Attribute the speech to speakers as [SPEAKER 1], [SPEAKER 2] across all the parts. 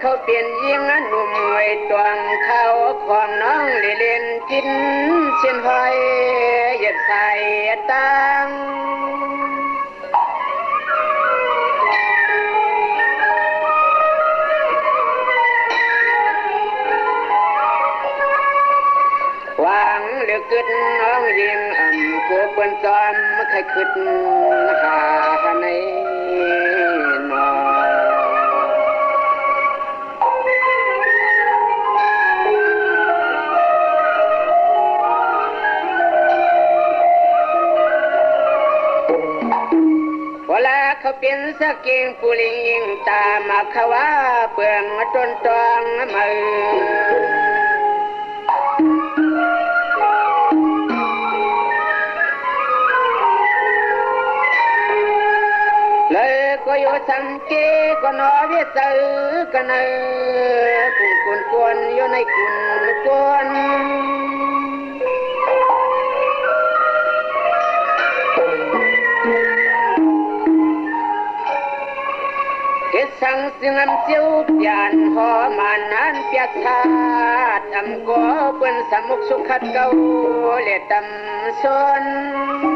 [SPEAKER 1] เขาเปลี่ยนยิงอันหนุ่มไว้ตวงเขาความน้องเล่นกินเส้นหอยหยัดใส่ตังวางเหลือกิดน้องยิงอ่ำกูเปิ้นจอมไม่เคยคิดหาใน สกเกิงผู้ลิงยิงตามมาเขาว่าเปลืองจนตองมือ lời có yêu thằng kê có nó biết sợ cái này cùng cuốn cuốn yêu này cùng cuốn kết sang sinh âm chiếu pian ho man an piat tha tâm có quân sam mục suk khát câu lệ tâm xuân น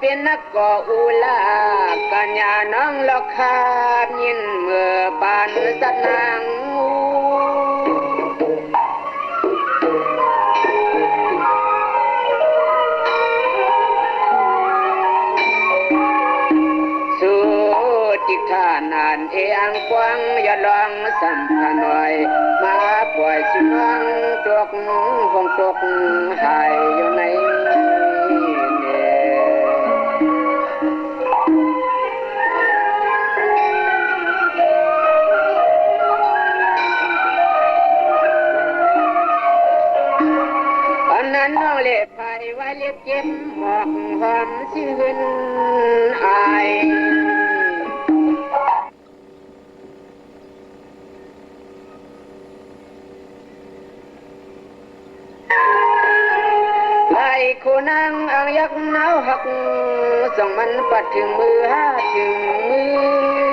[SPEAKER 1] เป็นนักก่ออุลากัญญาน้องลอกคาบยินเมื่อปานสัตนางสู้จิกทานานเอียงกวางอย่าลองสัมพันธ์หน่อย มาปล่อยสิมังตกคงตกหายอยู่ใน ว่าเล็บเจ็บหมอกหอมชื่นอายไล่คูนางอังยักษ์หนาวหักส่งมันปัดถึงมือห้าถึงมือ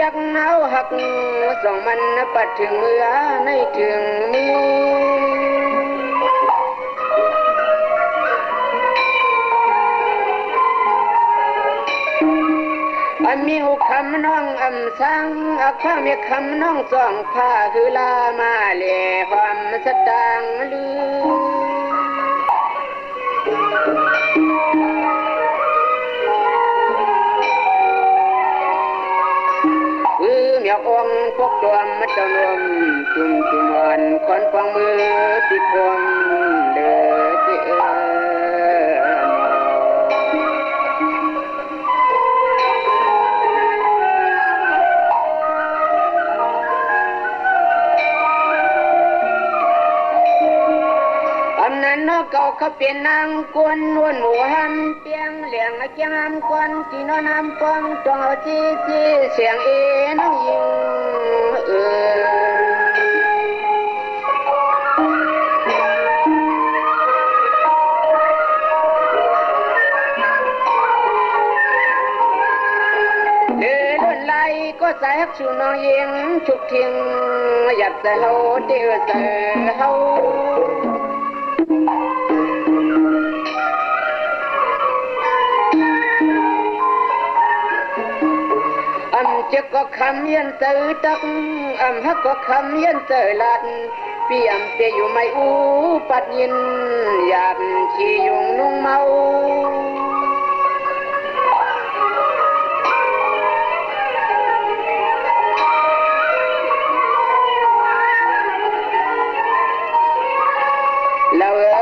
[SPEAKER 1] ยักหนาหักส่งมันปัดถึงเมื่อในถึงมืออันมีหกคำน้องอำสังอักข้ามีคำน้องสองผ้าคือลามาเล่ความสตางลือ องค์พวกตัวมัจจนมจุ่มจุ่มอ่อนคอนฟังมือปิดพวงเดือดเอ cầu khắp biển nam quân luôn mù ham tiếng liền ở tiếng ham quân chỉ nó nam quân trong ở chi chi xiềng y nó yên ừ. sai hắc chu nong yên chúc thiên dập sa hô tiêu sa hô จะก็คำเยียนเตอตักอำฮักก็คำเยียนเตอลัดเปียมเตอยู่ไม่อูปัดยินยามขี้ยุงนุ่งเมาเราเอ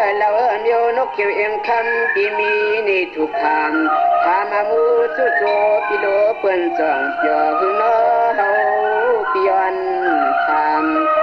[SPEAKER 1] อเราเออมีนกเขียวเอ็มคำที่มีในทุกคำ มามูชุโชปิโลเปิ้นจ่องเจ้าหน้าเฮาเปียนทำ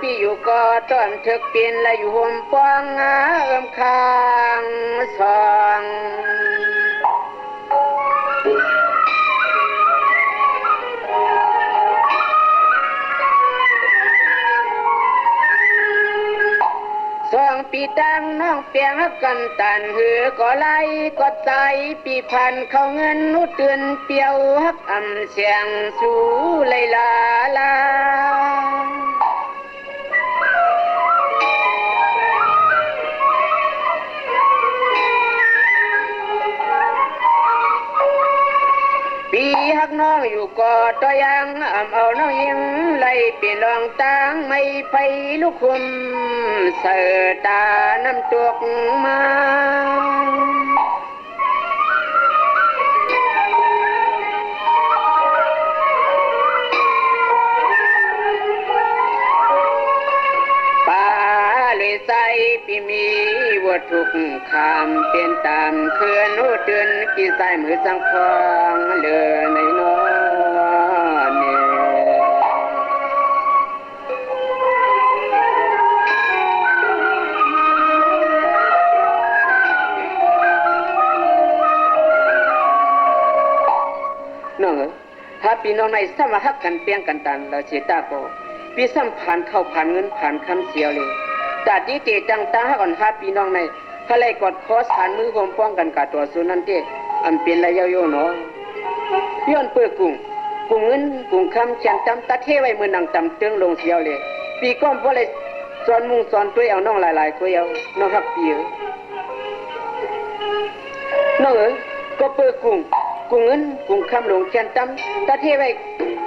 [SPEAKER 1] ปีอยู่ก็ต้อนเถกเปลี่ยนและอยู่ห่มปองอาเอิมคางสองสองปีตังน้องเปียงกันตันหือก็ไล่ก็ใจปีพันเข้าเงินนุเตือนเปียวฮักอ่ำเสียงสูเลยลาลา น้องอยู่ก็ต่อยังอ่ำเอาน้องยิงไล่ปีลองตังไม่ไปลูกคุมเสือตาน้ำตกมาป่าเลยใส่ปีมีวัตถุกคำเป็นตามเคลื่อนโนเดือนปีใส่มือสังฟอ น้องในสมาหักกันเปียงกันตันเราเสียตาโกพี่สัมผ่านเข้าผ่านเงินผ่านคำเสียวเลยตาดีเตจังตาหักอ่อนหาพี่น้องในทะเลกอดคอสหันมือห่มป้องกันกาตัวสุนันเตอันเป็นระยะโยเนาะย้อนเปื้อกุ้งกุ้งเงินกุ้งคำเชียนตำตัดเทไว้มือนังตำเตืองลงเสียวเลย ปีก้อมบ่เลยสอนมุงสอนตัวเอาน้องหลายๆก็เอาน้องหักปีเอ๋ยน้องเอ๋ก็เปิดกุ้ง กุ้งเงินกุ้งคำหลงเชียนตำตะเทไว้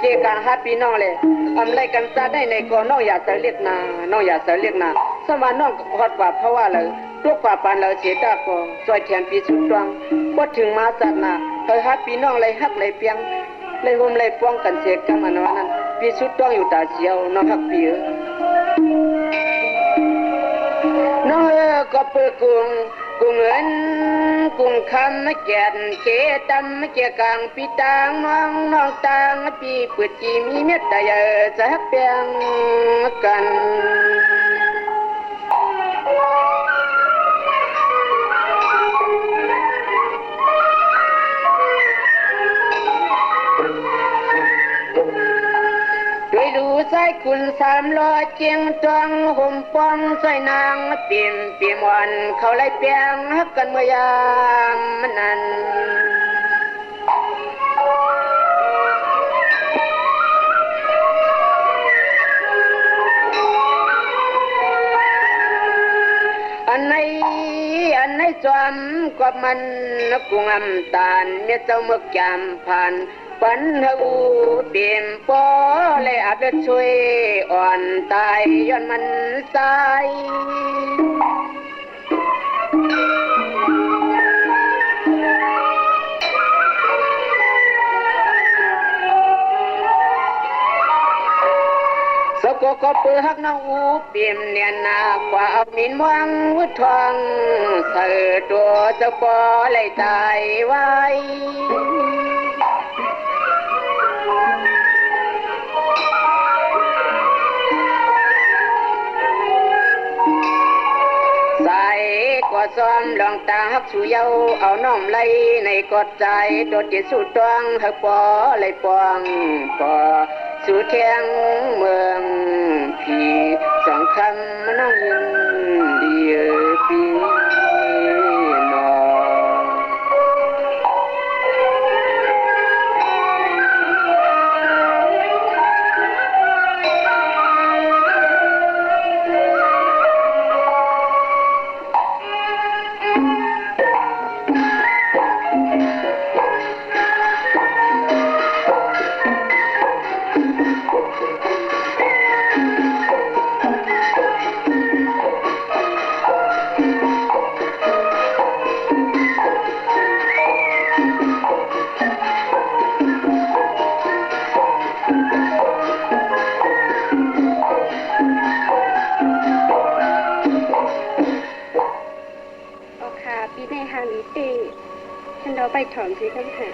[SPEAKER 1] เจกาฮัดพี่น้องเลยอำไรกันซาได้ในก็น้องอย่าเสเรียกนาน้องอย่าเสเรียกนาสมาน้องก็ฮอดกว่าเพราะว่าเลยตัวกว่าปานเราเสียตาก็ซอยแทนปีสุดตวงบ่ถึงมาสัตนาเคยฮัดพี่น้องเลยฮักเลยเปียงเลยห่มเลยป้องกันเสกกันมานอนนั้นปีสุดตวงอยู่ตาเสียวน้องฮักปีเอ๋ยน้องเอ๋ยก็เปิดกุ้งกุ้งเงิน กุ้งคำมาแก่นเจตัมาเจกลางปีตางน้องน้องตางปีปืดจีมีเม็ดแต่เยอจะเปียงกัน ยรู้ใสได้คุณสามล้อเจียงจวงห่มปองใส่นางเปลี่ยนเปี่ยนวันเขาไล่เปียงฮักกันเมื่อยามมันนั้นอันไหนอันไหนจอมกว่ามันกุงอำตาลเมียเจ้าเมื่อจำผ่าน ปันหูเปลี่ยนปอเลยอาจจะช่วยอ่อนตายย้อนมันตายสกก็เปือหักน้องอูเปียมเนียนนากว่ามินวังวุทองเสือตัวจ้าปอเลยตายไว้ ซ้อมลองตาฮักสู่เยาเอาน้อมไหลในกอดใจโดดเดี่ยวสู่ตวงฮักปอเลยปองปอสู่เทียงเมืองพี่สองคำน้องยิน
[SPEAKER 2] โอคาปีในหางนี้ตีฉันเราไปถอนสิคำหา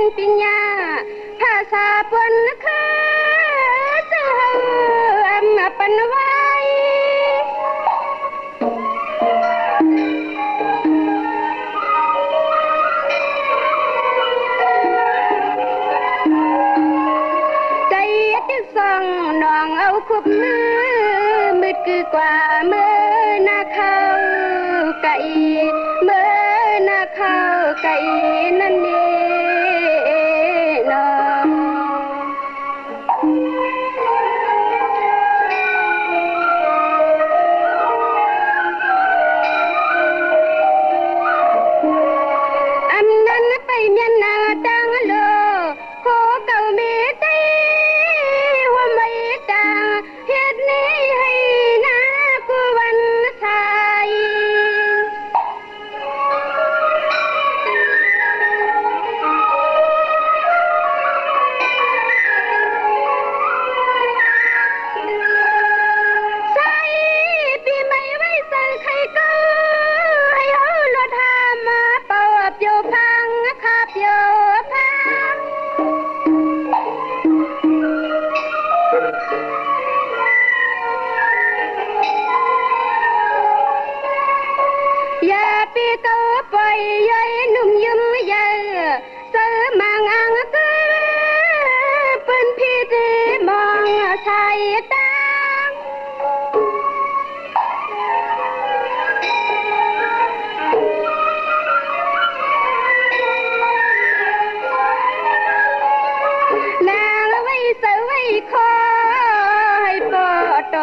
[SPEAKER 2] ดัน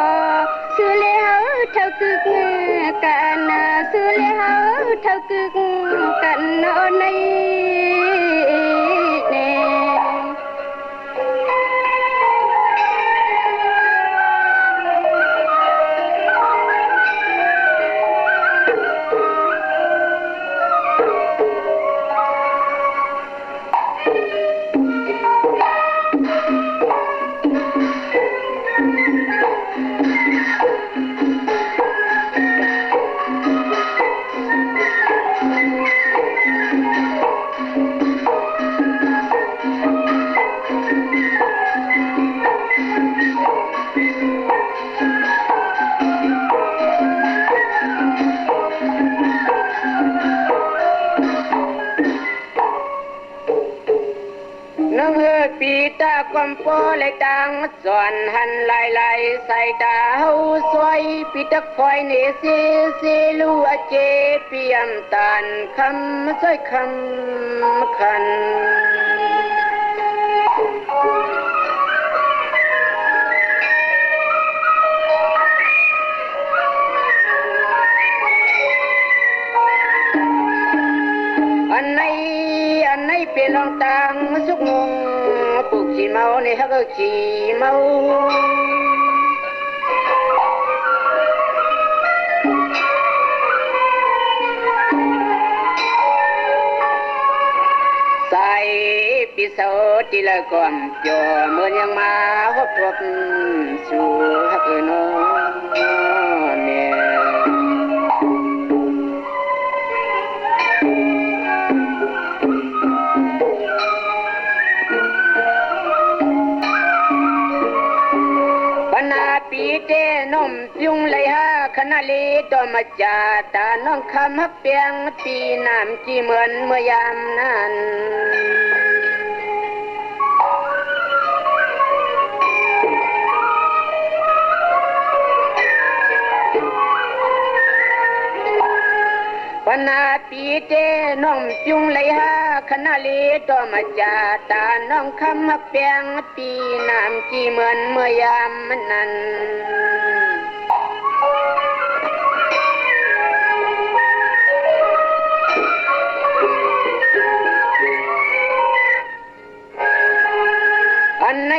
[SPEAKER 2] ตอสุเลเฮาเท่ากึกกั
[SPEAKER 1] ความโปเลยดังสอนหันลายลายใส่ดาวสวยปีตะคอยเนเซเซลูอาเจเปียมตันคำสวยคำคันอันไหนอันไหนเป็นรองตังสุกงงปลูกขี้ เมาในฮักก็ขี้เมาใส่ปีเสาทีละก่อนจอเมื่อยังมาฮบทบสู่ฮักเออนอเนี่ย คณะลีตอมาจาตาน้องคำฮักเปียงปีน้ำจีเหมือนเมื่อยามนั้นปนาปีเตน้องจุงเลยฮะคณะลีตอมาจาตาน้องคำฮักเปียงปีน้ำจีเหมือนเมื่อยามนั้น อันไหน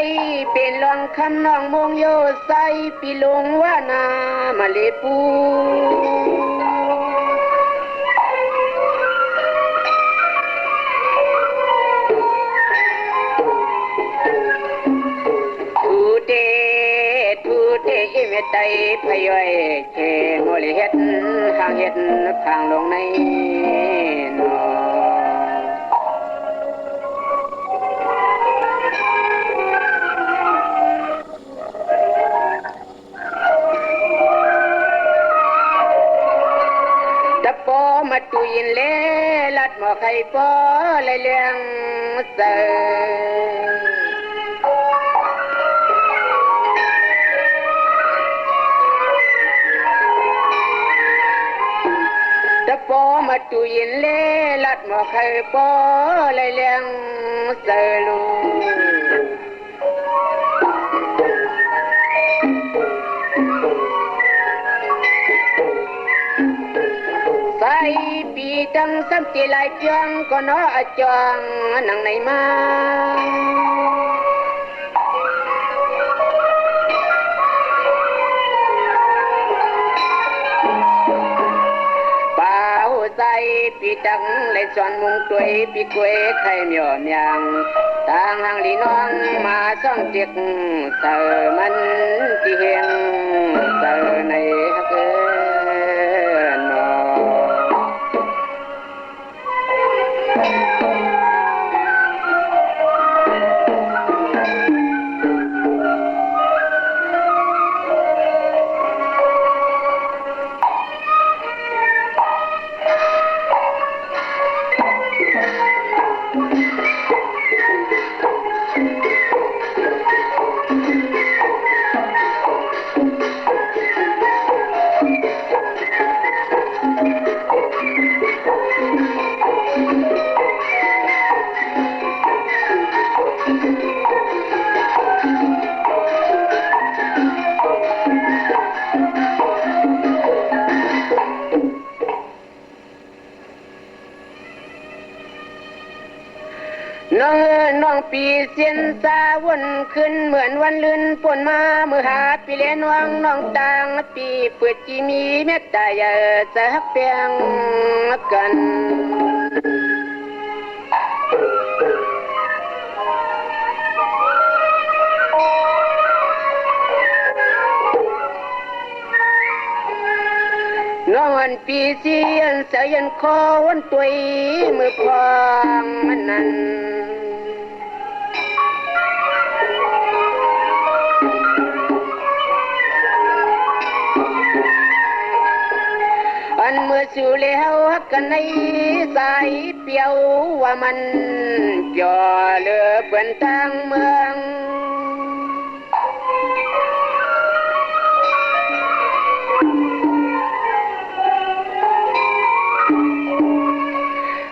[SPEAKER 1] เป็นลองคำน้องมงโยใสปีลงว่านามาเลปูทูเตทูเตอิเมตัยพยอยเชโมลิเฮ็ดทางเฮ็ดทางลงใน ดหมอไข่ปอเลยเลี้ยงเสตะปอมาตุยินเล่ลัดหมอไข่ปอเลยเลี้ยงเสลู trăng xăm chỉ lại chọn có nó ở chọn nặng này mà. Dây bị trắng lấy chọn mùng tuổi bị quê khai miểu miang tang hàng lý non mà xong tiếc sợ mân chỉ hiền sợ này เสียนสาวนขึ้นเหมือนวันลื่นฝนมาเมื่อหาปีเลนวังน้องต่างปีเปิดจีมีเมตตาอย่าจะฮักเปียงกันน้องอันปีเสียนเสียนคอวันตุยมือพองมันนั้น อยู่แล้วฮักกันในสายเปียวว่ามันจ่อเลือเปือนทางเมือง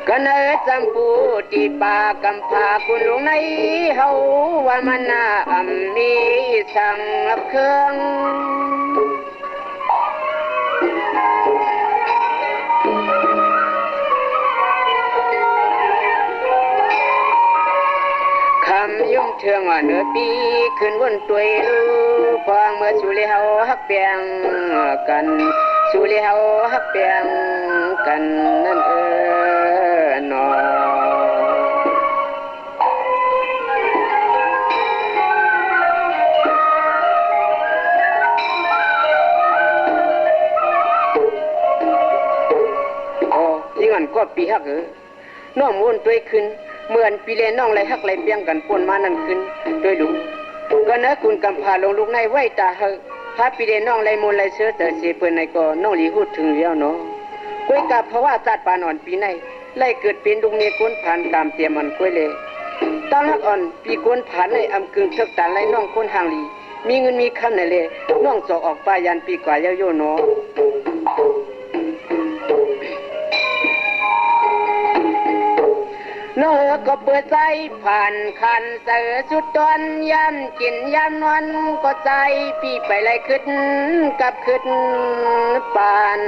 [SPEAKER 1] กันเอจำปูที่ป่ากำพาคุณลุงในเฮาว่ามันน่าอมีสังรับเครื่อง งเทืองว่าเนื้อปีขึ้นบนตัวลูกพองเมื่อสุเลเฮาฮักเปียงกันสุเลเฮาฮักเปียงกันนั่นเออหนอโอ้ยิ่งันก็ปีฮักเออน้องมุนตัวขึ้น เหมือนปีเลน้องไรฮักไรเปียงกันปนมานั่นขึ้นโดยลุงก็นะคุณกำพาลงลูกในไหวตาเฮอพาปีเลน้องไรมูลไรเสือเตอเสียเปิ้นในก็น้องหลีหูดถึงแล้วเนาะกล้วยกับเพราะว่าจัดปานอ่อนปีในไล่เกิดเป็นดุงเมียก้นผ่านตามเตรียมมันกล้วยเลยตั้งฮักอ่อนปีก้นผ่านในอำกึงเทิกตาไรน้องคนห่างหลีมีเงินมีคำไหนเลยน้องสอกออกปายันปีกว่าเย้าโยเนาะ นก็เปิดใจผ่านคันเสือสุดตอนย่ำกินย่ำนอนก็ใจพี่ไปไลยขึ้นกับขึ้นปาน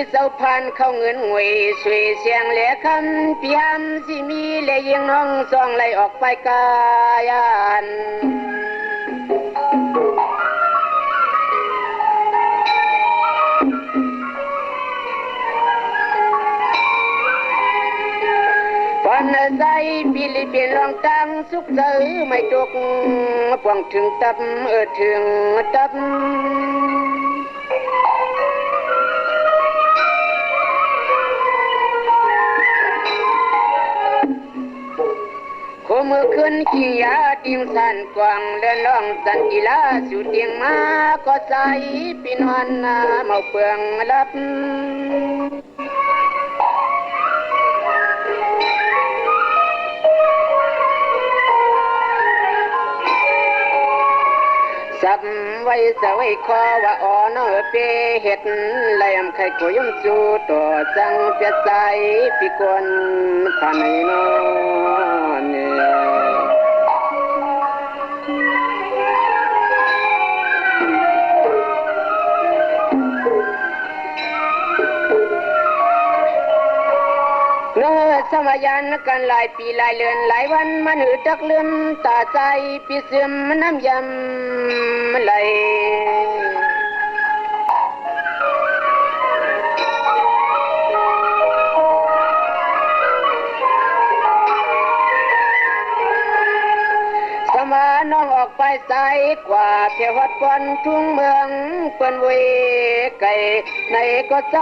[SPEAKER 1] เปิดปีเสาพันเข้าเงินหวยสวยเสียงเหลือคำพี่ยามสิมีเลยยิงน้องซองไหลออกไปกายานปันใจปีลิเปลี่ยนลองตั้งสุขเสือไม่ตกปวงถึงตับเออถึงตับ เมื่อคืนขี้ยาติงสันกวางเล่นล่องสันกีลาสู่เตียงมาก็ใส่ปีนอนนาเมาเปลืองลับ สับไว้สะไว้คอว่าอ่อนเปเห็ดไหลมไข่กุยมจูตัวจังเปียใจปีกวนผ่านในนอน สมยันกันหลายปีหลายเดือนหลายวันมันหือจักเลื่อนตาใจปีเสื่อมน้ำยำไหล น้องออกไปใสกว่าเทววัดปอนทุ่งเมืองเปิ้นเวไก่ในก็ใจ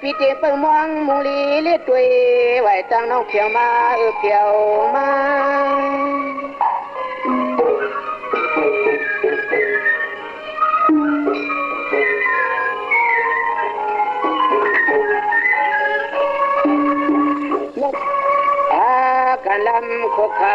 [SPEAKER 1] พี่เจเปิ้งมองมุงลีเลียดตวยไหวตังน้องเพียวมาเออเพียวมา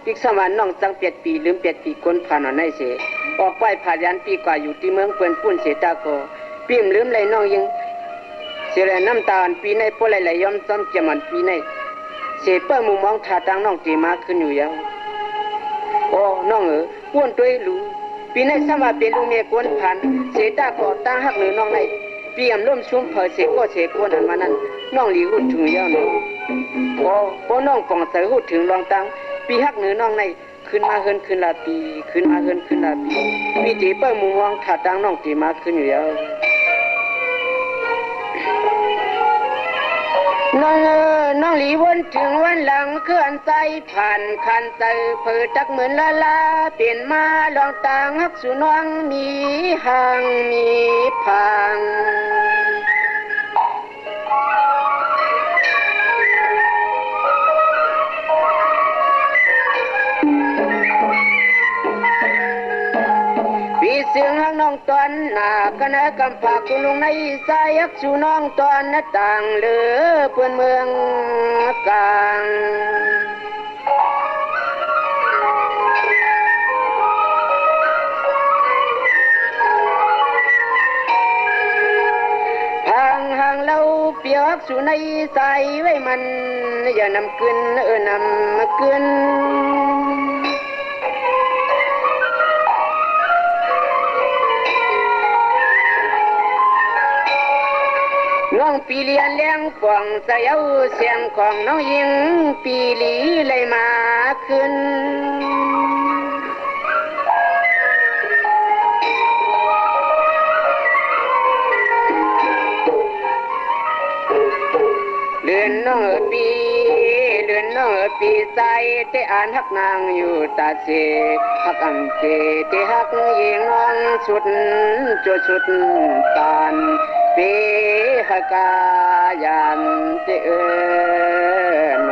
[SPEAKER 1] น้องเอ๋ยพิกสมานน้องจังเปียดปีลืมเปียดปีคนผ่านหนในเสออกไปผ่านยันปีกว่าอยู่ที่เมืองเปื่อนปุ้นเสตาโกปีมลืมเลยน้องยังเสียแลน้ำตาลปีในพวกไหลๆย่อมซ้ำเกี่ยมันปีในเสเปิ้ลมุมมองทาตังน้องตีมาขึ้นอยู่ยังโอ้น้องเออป้วนตัวยรู้ปีในสมาเป็นลูกเมียกวนผ่านเสตาโกตั้งหักหรือน้องในปียมร่มชุ่มเผยเสก็เสกวนอันมานั้นน้องหลีหูถึงยาวเนาะโอ้โอ้น้องปองเสือหูถึงรองตัง ปีหักเหนือน้องในขึ้นมาเฮินขึ้นลาปี ขึ้นมาเฮินขึ้นลาปีปีตีเปิ้ลมุมมองทาตังน้องตีมาขึ้นอยู่ยังน้องเออน้องหลีวนถึงวันหลังเคลื่อนใจผ่านคันใจเผือจักเหมือนละลาเปลี่ยนมาลองต่างฮักสู่น้องมีห่างมีพัง องตอนหนาคณะกำพาคุณลุงในสายักสู่น้องตอนหน้าต่างเหลือเพื่อนเมืองกลางทางห่างเราเปียกสู่ในใสไว้มัน อย่านำขึ้นเออนำขึ้น องปีเลียนเลี้ยงกวางเสียวเสียงของน้องยิงปีหลีเลยมาขึ้นเลือนน้องปีเลือนน้องปีใจแต่อ่านฮักนางอยู่ตาเสฮักอังเกที่ฮักยิงน้องสุดจุดสุดตานปี หกายันติเอน